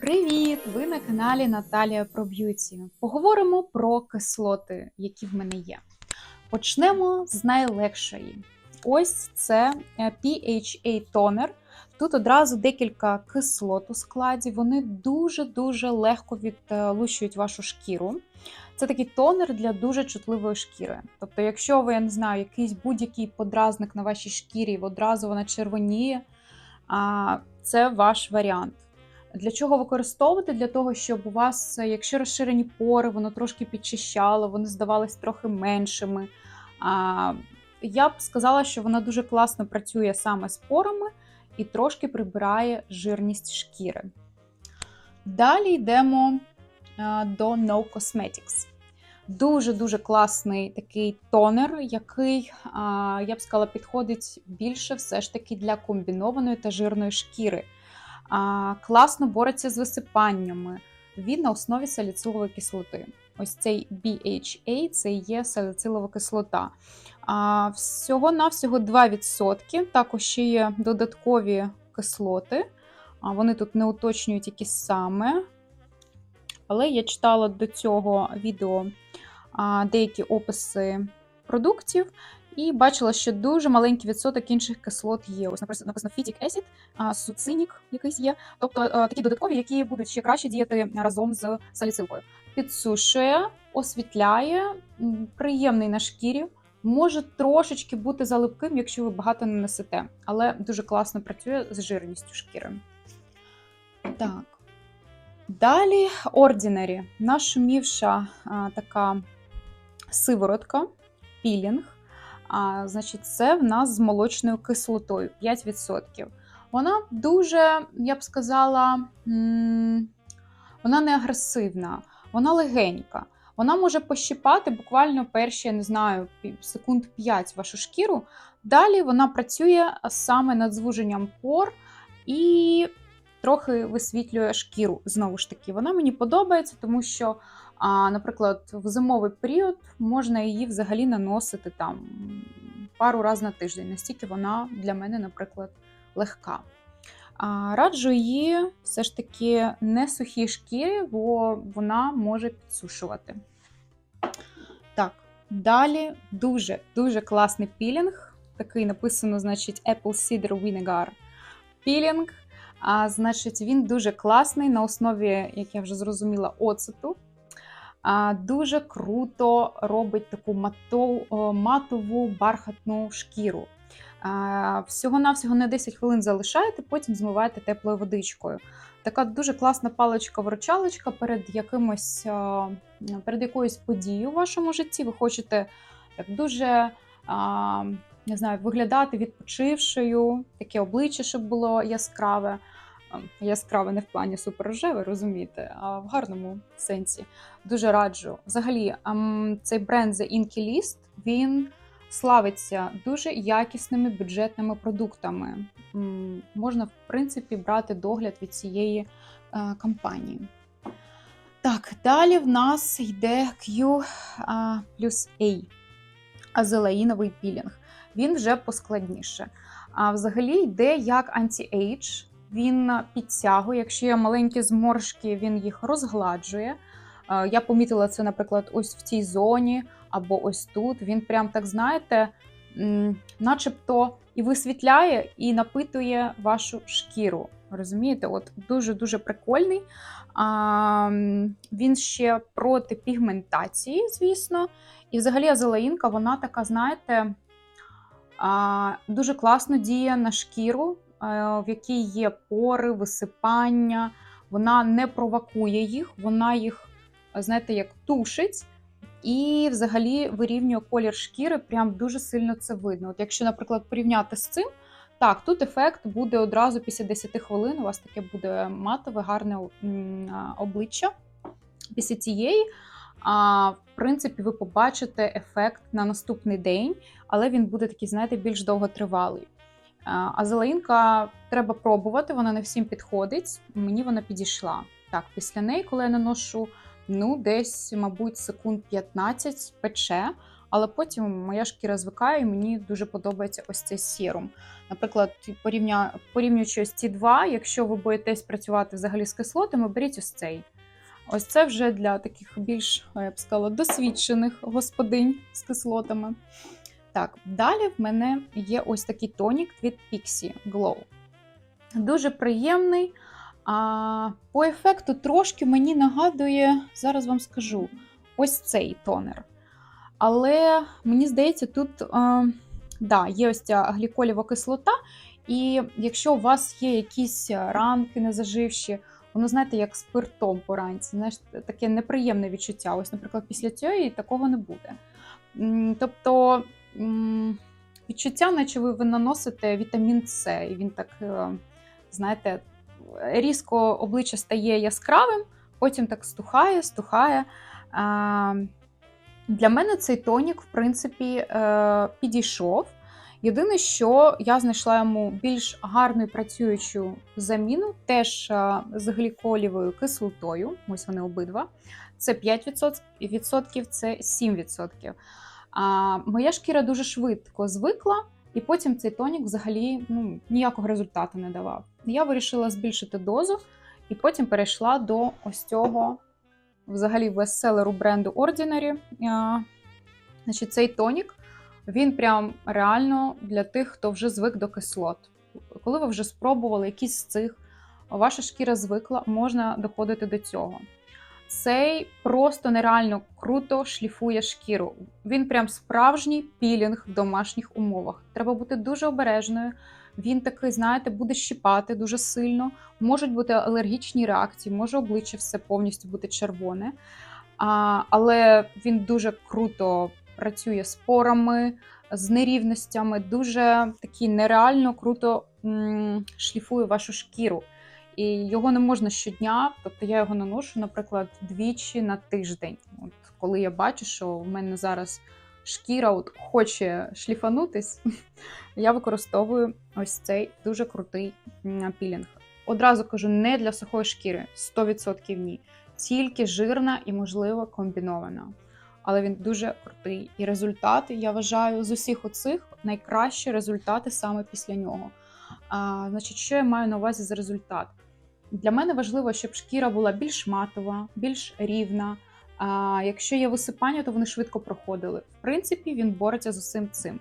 Привіт! Ви на каналі Наталія про б'юті. Поговоримо про кислоти, які в мене є. Почнемо з найлегшої. Ось це е, PHA тонер. Тут одразу декілька кислот у складі. Вони дуже-дуже легко відлущують вашу шкіру. Це такий тонер для дуже чутливої шкіри. Тобто, якщо ви, я не знаю, якийсь будь-який подразник на вашій шкірі, одразу вона червоніє, це ваш варіант. Для чого використовувати? Для того, щоб у вас, е, якщо розширені пори, воно трошки підчищало, вони здавались трохи меншими. А, Я б сказала, що вона дуже класно працює саме з порами і трошки прибирає жирність шкіри. Далі йдемо а, до No Cosmetics. Дуже-дуже класний такий тонер, який, я б сказала, підходить більше все ж таки для комбінованої та жирної шкіри класно бореться з висипаннями. Він на основі саліцилової кислоти. Ось цей BHA це є саліцилова кислота. А, Всього-навсього 2%. Також ще є додаткові кислоти. А, Вони тут не уточнюють, які саме. Але я читала до цього відео а, деякі описи продуктів, і бачила, що дуже маленький відсоток інших кислот є. Ось написано Phytic acid, суцинік якийсь є. Тобто такі додаткові, які будуть ще краще діяти разом з саліцилкою. Підсушує, освітляє, приємний на шкірі. Може трошечки бути залипким, якщо ви багато не несете, але дуже класно працює з жирністю шкіри. Так. Далі Ordinary. Нашумівша а, така сиворотка, пілінг. А, Значить, це в нас з молочною кислотою 5%. Вона дуже, я б сказала, вона не агресивна, вона легенька. Вона може пощипати буквально перші, я не знаю, секунд 5 вашу шкіру. Далі вона працює саме над звуженням пор і трохи висвітлює шкіру. Знову ж таки, вона мені подобається, тому що а, наприклад, в зимовий період можна її взагалі наносити там пару разів на тиждень, настільки вона для мене, наприклад, легка. А, Раджу її все ж таки не сухій шкірі, бо вона може підсушувати. Так, далі дуже-дуже класний пілінг. Такий написано, значить, Apple Cider Vinegar пілінг. А, Значить, він дуже класний на основі, як я вже зрозуміла, оцету дуже круто робить таку матову бархатну шкіру. Всього-навсього на 10 хвилин залишаєте, потім змиваєте теплою водичкою. Така дуже класна паличка-виручалочка перед якимось, перед якоюсь подією у вашому житті. Ви хочете так дуже не знаю, виглядати відпочившою, таке обличчя, щоб було яскраве. Яскраве не в плані суперрожеве, розумієте, а в гарному сенсі. Дуже раджу. Взагалі, цей бренд The Inky List, він славиться дуже якісними бюджетними продуктами. Можна, в принципі, брати догляд від цієї е, компанії. Так, далі в нас йде Q плюс A, азелаїновий пілінг. Він вже поскладніше. А взагалі йде як анті-ейдж, він підтягує. Якщо є маленькі зморшки, він їх розгладжує. Е, я помітила це, наприклад, ось в цій зоні або ось тут. Він прям так, знаєте, начебто і висвітляє, і напитує вашу шкіру. Розумієте, от дуже-дуже прикольний. А, Він ще проти пігментації, звісно. І взагалі азелаїнка, вона така, знаєте, а, дуже класно діє на шкіру. Е, в якій є пори, висипання, вона не провокує їх, вона їх, знаєте, як тушить. І взагалі вирівнює колір шкіри, прям дуже сильно це видно. От Якщо, наприклад, порівняти з цим, так, тут ефект буде одразу після 10 хвилин. У вас таке буде матове, гарне обличчя. Після цієї, а, в принципі, ви побачите ефект на наступний день, але він буде такий, знаєте, більш довготривалий. А зеленка треба пробувати, вона не всім підходить. Мені вона підійшла. Так, після неї, коли я наношу, ну, десь, мабуть, секунд 15 пече, але потім моя шкіра звикає, і мені дуже подобається ось цей серум. Наприклад, порівня... порівнюючи ось ці два, якщо ви боїтесь працювати взагалі з кислотами, беріть ось цей. Ось це вже для таких більш, я б сказала, досвідчених господинь з кислотами. Так, далі в мене є ось такий тонік від Pixie Glow. Дуже приємний. А по ефекту трошки мені нагадує, зараз вам скажу, ось цей тонер. Але мені здається, тут а, да, є ось ця гліколєва кислота, і якщо у вас є якісь ранки незаживші, воно, знаєте, як спиртом поранці, знаєш, таке неприємне відчуття. Ось, наприклад, після цієї такого не буде. Тобто відчуття, наче ви, наносите вітамін С, і він так, е, знаєте, різко обличчя стає яскравим, потім так стухає, стухає. Для мене цей тонік, в принципі, е, підійшов. Єдине, що я знайшла йому більш гарну і працюючу заміну, теж е, з гліколівою кислотою. Ось вони обидва. Це 5%, це 7%. А, Моя шкіра дуже швидко звикла, і потім цей тонік взагалі ну, ніякого результату не давав. Я вирішила збільшити дозу, і потім перейшла до ось цього взагалі бестселеру бренду Ordinary. А, Значить, цей тонік він прям реально для тих, хто вже звик до кислот. Коли ви вже спробували якісь з цих, ваша шкіра звикла, можна доходити до цього. Цей просто нереально круто шліфує шкіру. Він прям справжній пілінг в домашніх умовах. Треба бути дуже обережною. Він такий, знаєте, буде щипати дуже сильно. Можуть бути алергічні реакції, може обличчя все повністю бути червоне. А, Але він дуже круто працює з порами, з нерівностями, дуже такий нереально круто м, шліфує вашу шкіру. І його не можна щодня, тобто я його наношу, наприклад, двічі на тиждень. От коли я бачу, що в мене зараз шкіра от хоче шліфанутись, я використовую ось цей дуже крутий пілінг. Одразу кажу, не для сухої шкіри, 100% ні. Тільки жирна і, можливо, комбінована. Але він дуже крутий. І результати, я вважаю, з усіх оцих найкращі результати саме після нього. А, Значить, що я маю на увазі за результат? Для мене важливо, щоб шкіра була більш матова, більш рівна. А якщо є висипання, то вони швидко проходили. В принципі, він бореться з усім цим.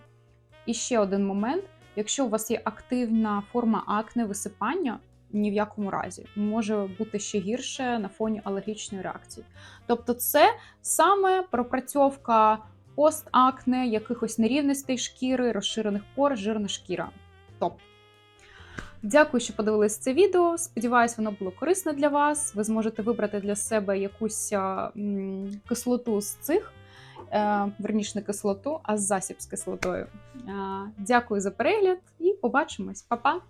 І ще один момент: якщо у вас є активна форма акне, висипання, ні в якому разі може бути ще гірше на фоні алергічної реакції. Тобто, це саме пропрацьовка постакне, якихось нерівностей шкіри, розширених пор, жирна шкіра. Топ. Дякую, що подивились це відео. Сподіваюсь, воно було корисне для вас. Ви зможете вибрати для себе якусь кислоту з цих, е, верніше не кислоту, а засіб з кислотою. Е, дякую за перегляд і побачимось, Па-па!